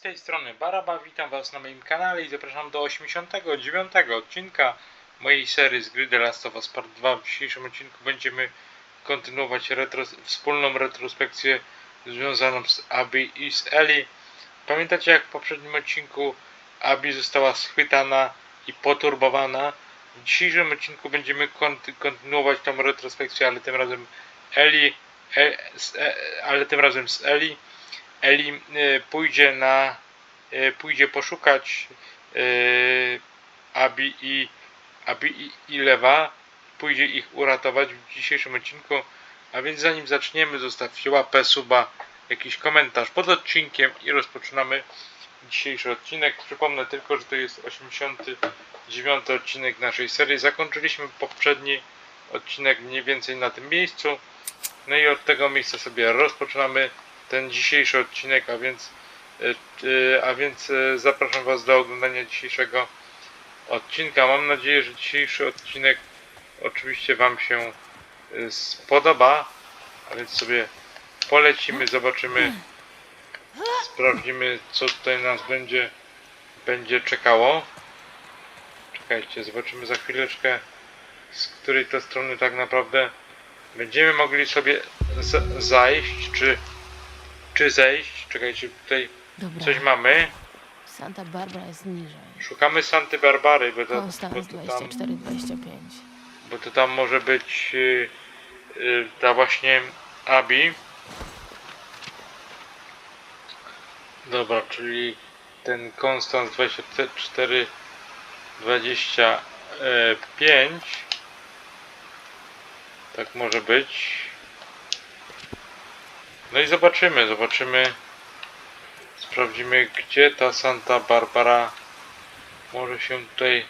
z tej strony Baraba, witam was na moim kanale i zapraszam do 89 odcinka mojej serii z gry The Last of Us Part 2. W dzisiejszym odcinku będziemy kontynuować wspólną retrospekcję związaną z Abby i z Ellie. Pamiętacie jak w poprzednim odcinku Abby została schwytana i poturbowana? W dzisiejszym odcinku będziemy konty kontynuować tą retrospekcję, ale tym razem Ellie, e, e, ale tym razem z Ellie. Eli e, pójdzie na e, pójdzie poszukać e, Abi i Abi i Lewa. Pójdzie ich uratować w dzisiejszym odcinku. A więc zanim zaczniemy zostawcie łapę, suba jakiś komentarz pod odcinkiem i rozpoczynamy dzisiejszy odcinek. Przypomnę tylko, że to jest 89 odcinek naszej serii. Zakończyliśmy poprzedni odcinek mniej więcej na tym miejscu. No i od tego miejsca sobie rozpoczynamy ten dzisiejszy odcinek, a więc, e, e, a więc e, zapraszam Was do oglądania dzisiejszego odcinka. Mam nadzieję, że dzisiejszy odcinek oczywiście Wam się spodoba, a więc sobie polecimy, zobaczymy, sprawdzimy co tutaj nas będzie, będzie czekało. Czekajcie, zobaczymy za chwileczkę z której to strony tak naprawdę będziemy mogli sobie zajść, czy czy zejść. Czekajcie, tutaj Dobra, coś mamy. Santa Barbara jest niżej. Szukamy Santy Barbary, bo to, bo Konstans to, tam, 24-25. bo to tam może być y, y, ta właśnie Abi. Dobra, czyli ten Konstans 24 25 tak może być no i zobaczymy, zobaczymy. Sprawdzimy gdzie ta Santa Barbara może się tutaj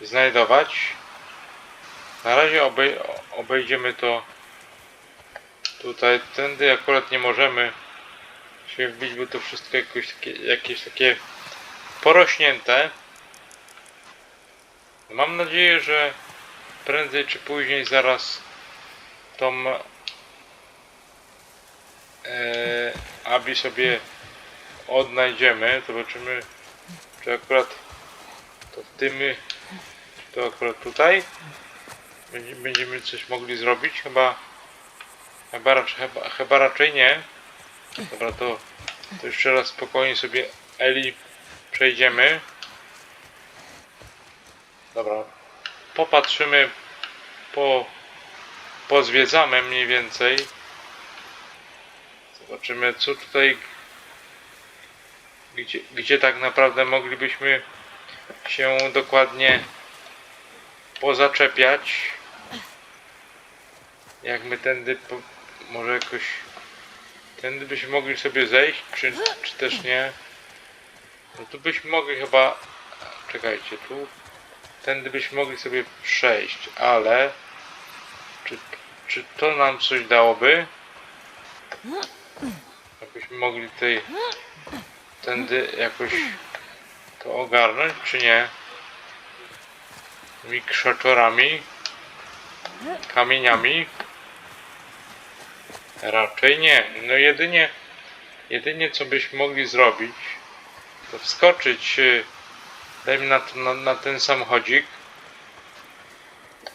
znajdować. Na razie obej obejdziemy to tutaj. Tędy akurat nie możemy się wbić, bo to wszystko jakoś takie, jakieś takie porośnięte. Mam nadzieję, że prędzej czy później zaraz tą e, Abi sobie odnajdziemy. Zobaczymy, czy akurat to w tym, to akurat tutaj będzie- będziemy coś mogli zrobić. Chyba, chyba, raczej, chyba, chyba raczej nie. Dobra, to, to jeszcze raz spokojnie sobie Eli przejdziemy. Dobra, popatrzymy, po, pozwiedzamy mniej więcej. Zobaczymy, co tutaj, gdzie, gdzie tak naprawdę moglibyśmy się dokładnie pozaczepiać. Jak my tędy, po, może jakoś, tędy byśmy mogli sobie zejść, czy, czy też nie. No tu byśmy mogli chyba, czekajcie, tu, tędy byśmy mogli sobie przejść, ale czy, czy to nam coś dałoby? Abyśmy mogli tutaj tędy jakoś to ogarnąć, czy nie? Tymi krzaczorami, kamieniami. Raczej nie. No jedynie, jedynie co byśmy mogli zrobić, to wskoczyć, y, dajmy na, na, na ten samochodzik.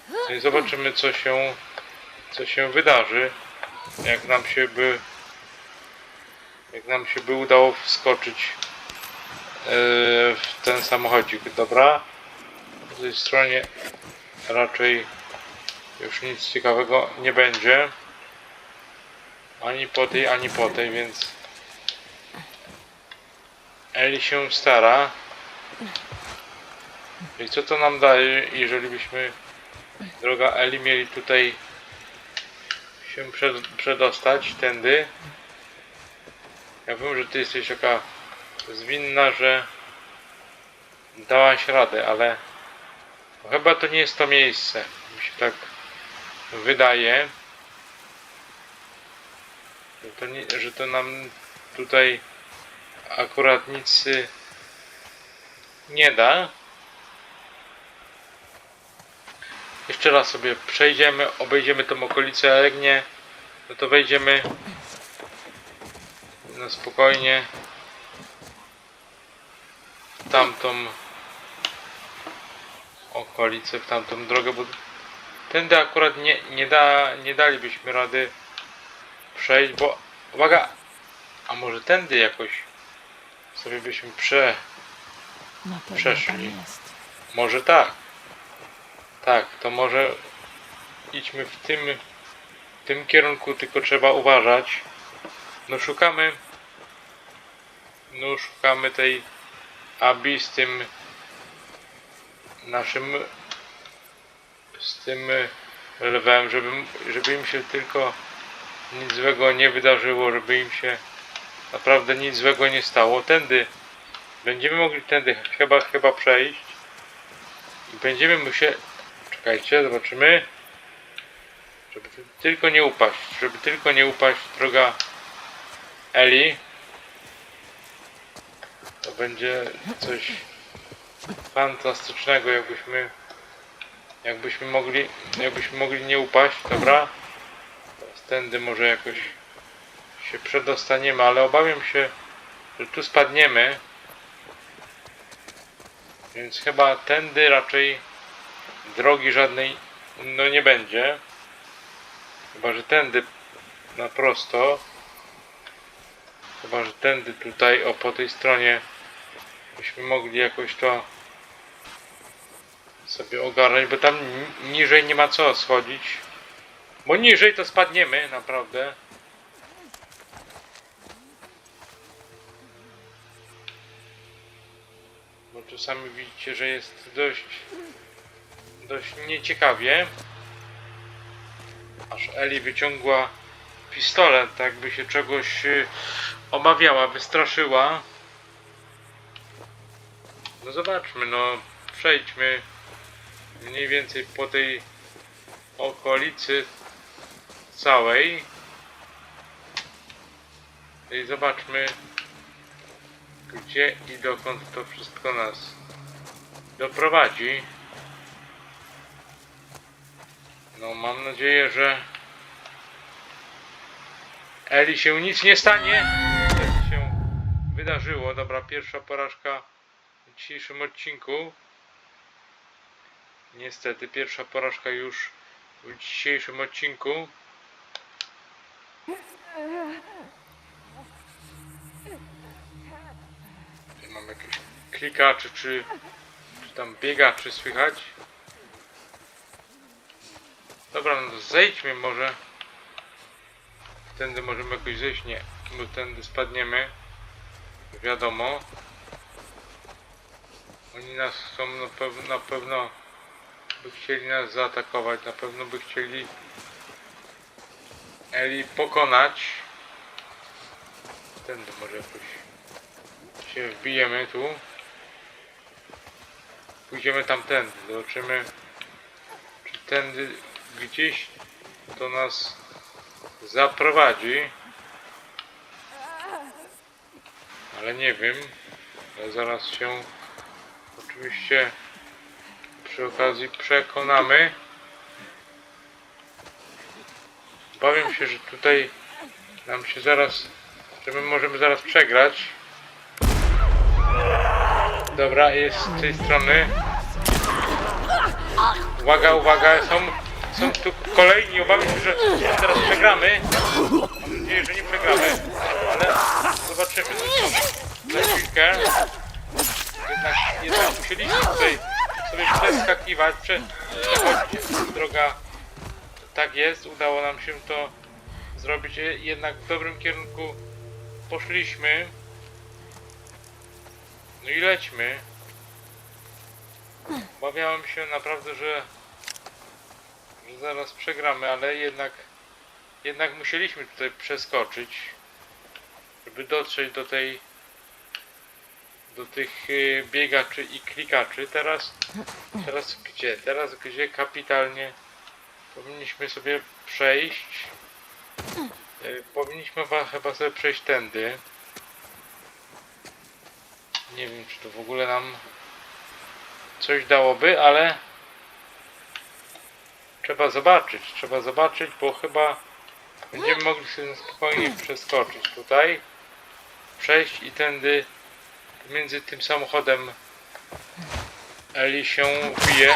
No i zobaczymy co się, co się wydarzy. Jak nam się by jak nam się by udało wskoczyć yy, w ten samochodzik, dobra? Po tej stronie raczej już nic ciekawego nie będzie. Ani po tej, ani po tej, więc Eli się stara. I co to nam daje, jeżeli byśmy droga Eli mieli tutaj się przed, przedostać tędy? Ja wiem, że ty jesteś taka zwinna, że dałaś radę, ale chyba to nie jest to miejsce. Mi się tak wydaje. Że to, nie, że to nam tutaj akurat nic y, nie da. Jeszcze raz sobie przejdziemy, obejdziemy tą okolicę, a jak nie, no to wejdziemy spokojnie w tamtą okolicę, w tamtą drogę, bo tędy akurat nie, nie, da, nie dalibyśmy rady przejść, bo uwaga, a może tędy jakoś sobie byśmy prze... Przeszli. Może tak. Tak, to może idźmy w tym, w tym kierunku, tylko trzeba uważać. No szukamy, no szukamy tej Abi z tym naszym, z tym lwem, żeby, żeby im się tylko nic złego nie wydarzyło, żeby im się naprawdę nic złego nie stało. Tędy będziemy mogli tędy chyba, chyba przejść. I będziemy musieli... Czekajcie, zobaczymy. Żeby ty- tylko nie upaść. Żeby tylko nie upaść, droga Eli. To będzie coś fantastycznego, jakbyśmy... Jakbyśmy mogli... Jakbyśmy mogli nie upaść, dobra? Tędy może jakoś się przedostaniemy, ale obawiam się, że tu spadniemy. Więc chyba tędy raczej drogi żadnej no nie będzie. Chyba, że tędy na prosto. Chyba, że tędy tutaj, o po tej stronie byśmy mogli jakoś to sobie ogarnąć, bo tam ni- niżej nie ma co schodzić. Bo niżej to spadniemy, naprawdę. Bo tu sami widzicie, że jest dość dość nieciekawie. Aż Eli wyciągła pistolet, tak by się czegoś y, obawiała, wystraszyła. No zobaczmy, no przejdźmy mniej więcej po tej okolicy całej. I zobaczmy gdzie i dokąd to wszystko nas doprowadzi. No mam nadzieję, że Eli się nic nie stanie. Wydarzyło. Dobra, pierwsza porażka w dzisiejszym odcinku. Niestety pierwsza porażka już w dzisiejszym odcinku. Tutaj mam jakieś klikaczy, czy, czy tam biegaczy słychać. Dobra, no zejdźmy może. Tędy możemy jakoś zejść? Nie. Bo tędy spadniemy. Wiadomo. Oni nas chcą na pewno, na pewno by chcieli nas zaatakować. Na pewno by chcieli Eli pokonać. Tędy może jakoś się wbijemy tu. Pójdziemy tamtędy. Zobaczymy czy tędy gdzieś to nas zaprowadzi. Ale nie wiem. Ale zaraz się oczywiście przy okazji przekonamy. Bawię się, że tutaj nam się zaraz, że my możemy zaraz przegrać. Dobra, jest z tej strony. Uwaga, uwaga, są, są tu kolejni, obawiam się, że teraz przegramy. Mam nadzieję, że nie przegramy, zobaczymy. Za chwilkę. Jednak, musieliśmy tutaj sobie przeskakiwać, prze, przechodzić. Droga tak jest, udało nam się to zrobić, jednak w dobrym kierunku poszliśmy. No i lećmy. Obawiałem się naprawdę, że, że zaraz przegramy, ale jednak jednak musieliśmy tutaj przeskoczyć, żeby dotrzeć do tej do tych y, biegaczy i klikaczy. Teraz teraz gdzie? Teraz gdzie kapitalnie powinniśmy sobie przejść. Y, Powinniśmy chyba sobie przejść tędy. Nie wiem, czy to w ogóle nam coś dałoby, ale trzeba zobaczyć, trzeba zobaczyć, bo chyba będziemy mogli sobie spokojnie przeskoczyć tutaj, przejść i tędy między tym samochodem Eli się bije.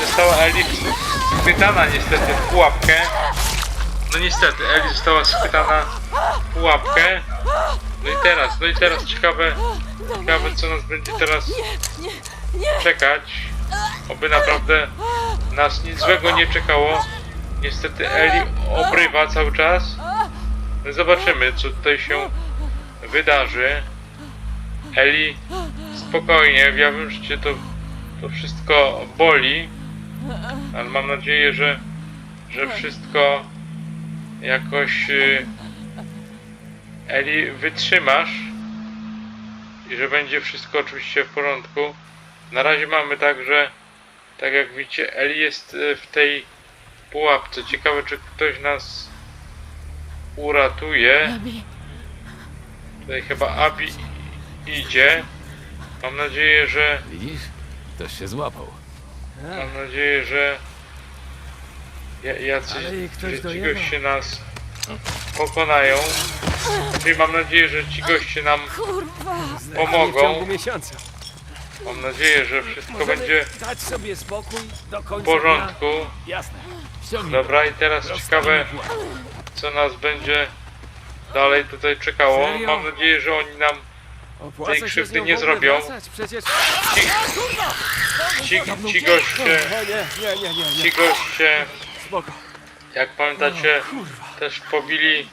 Została Eli schwytana niestety w pułapkę. No niestety, Eli została schwytana w pułapkę. No i teraz, no i teraz ciekawe, ciekawe co nas będzie teraz czekać. Oby naprawdę nas nic złego nie czekało. Niestety Eli obrywa cały czas. No Zobaczymy, co tutaj się wydarzy. Eli, spokojnie, ja wiem, że cię to, to wszystko boli, ale mam nadzieję, że, że wszystko jakoś y, Eli wytrzymasz i że będzie wszystko oczywiście w porządku. Na razie mamy tak, że tak jak widzicie, Eli jest y, w tej pułapce. Ciekawe, czy ktoś nas uratuje. Tutaj chyba Abi idzie. Mam nadzieję, że Widzisz? Ktoś się złapał. mam nadzieję, że ja- Ale jacyś ktoś że ci goście nas pokonają. Czyli mam nadzieję, że ci goście nam kurwa! W pomogą. ciągu miesiąca. Mam nadzieję, że wszystko Możemy będzie dać sobie spokój do końca w porządku. Dnia. Jasne. Ściągnij Dobra, i teraz ciekawe, co nas będzie dalej tutaj czekało. Serio? Mam nadzieję, że oni nam Opłaca Tej się krzywdy z nią nie w ogóle zrobią. wracać? Przecież... ci, ci goście, O, nie, nie, nie, nie, ci goście, Spoko. jak pamiętacie, też pobili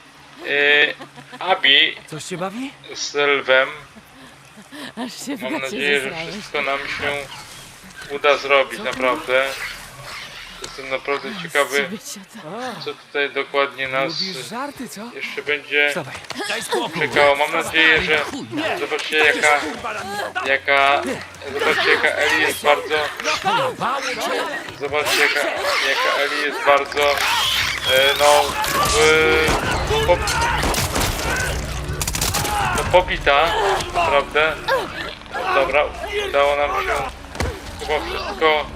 e, Abi Coś cię bawi? z Lwem. Aż się w Mam gacie nadzieję, że zesrałeś. wszystko nam się uda zrobić, naprawdę. Jestem naprawdę ciekawy, co tutaj dokładnie nas żarty, co? jeszcze będzie czekało. Mam nadzieję, że zobaczcie jaka, jaka, zobaczcie jaka Eli jest bardzo, cię! zobaczcie jaka, jaka Eli jest bardzo, e, no, w, po, no, pobita, naprawdę. Dobra, udało nam się chyba wszystko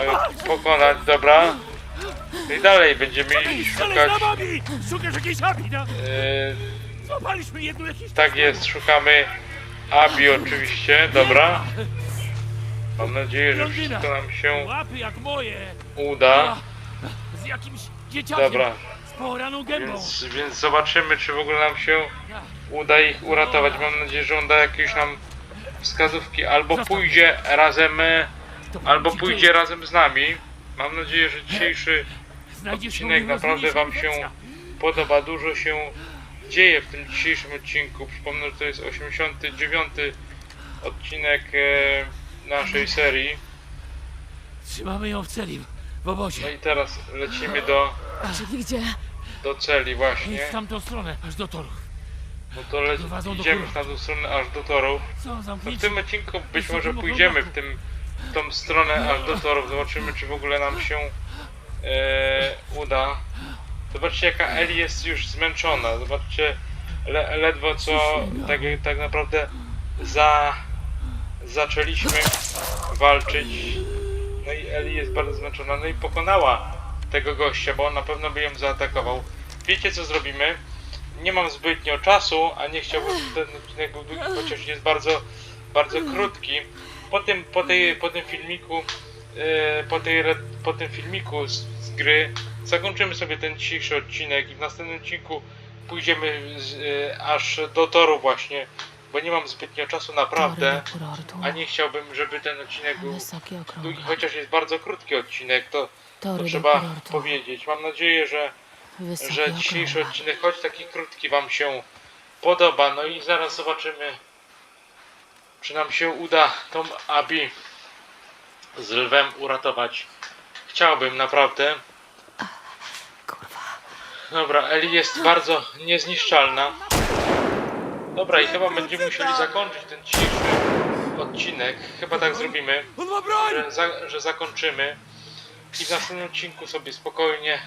e, pokonać, dobra. I dalej będziemy szukać, Abi! Szukasz jakiejś Abi, no? e, Złapaliśmy jedną jakiś... tak jest, szukamy Abi oczywiście, dobra. Mam nadzieję, że wszystko nam się Łapy jak moje. uda, Z jakimś dzieciakiem. dobra. Z poraną gębą. Więc, więc zobaczymy, czy w ogóle nam się uda ich uratować. Mam nadzieję, że on da jakieś nam wskazówki, albo pójdzie razem, e, albo pójdzie razem z nami. Mam nadzieję, że dzisiejszy odcinek naprawdę wam się podoba. Dużo się dzieje w tym dzisiejszym odcinku. Przypomnę, że to jest 89 odcinek e, naszej serii. Trzymamy ją w celi, w No obozie. i teraz lecimy do, gdzie? do celi właśnie. w tamtą stronę, aż do torów. No to le- idziemy w tamtą stronę aż do torów. No w tym odcinku być może pójdziemy w, tym, tą stronę aż do torów. Zobaczymy, czy w ogóle nam się e, uda. Zobaczcie, jaka Eli jest już zmęczona. Zobaczcie, le, ledwo co tak, tak naprawdę za, zaczęliśmy walczyć. No i Eli jest bardzo zmęczona. No i pokonała tego gościa, bo on na pewno by ją zaatakował. Wiecie, co zrobimy? Nie mam zbytnio czasu, a nie chciałbym, ten odcinek był długi, chociaż jest bardzo, bardzo krótki. Po tym, po tej, po tym filmiku, e, po, tej, po tym filmiku z, z gry zakończymy sobie ten dzisiejszy odcinek i w następnym odcinku pójdziemy z, e, aż do toru właśnie, bo nie mam zbytnio czasu naprawdę, a nie chciałbym, żeby ten odcinek był długi, chociaż jest bardzo krótki odcinek, to, to trzeba powiedzieć. Mam nadzieję, że że dzisiejszy odcinek, choć taki krótki, Wam się podoba. No i zaraz zobaczymy, czy nam się uda tą Abi z lwem uratować. Chciałbym naprawdę. Kurwa. Dobra, Eli jest bardzo niezniszczalna. Dobra, i chyba będziemy musieli zakończyć ten dzisiejszy odcinek. Chyba tak zrobimy że, za, że zakończymy i w następnym odcinku sobie spokojnie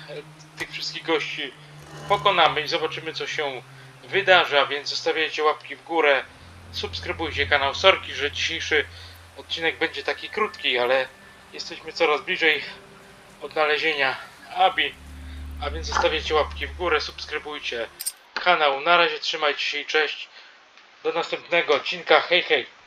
tych wszystkich gości pokonamy i zobaczymy co się wydarzy, a więc zostawiajcie łapki w górę, subskrybujcie kanał Sorki, że dzisiejszy odcinek będzie taki krótki, ale jesteśmy coraz bliżej odnalezienia Abi, a więc zostawiajcie łapki w górę, subskrybujcie kanał. Na razie trzymajcie się i cześć. do następnego odcinka. Hej, hej.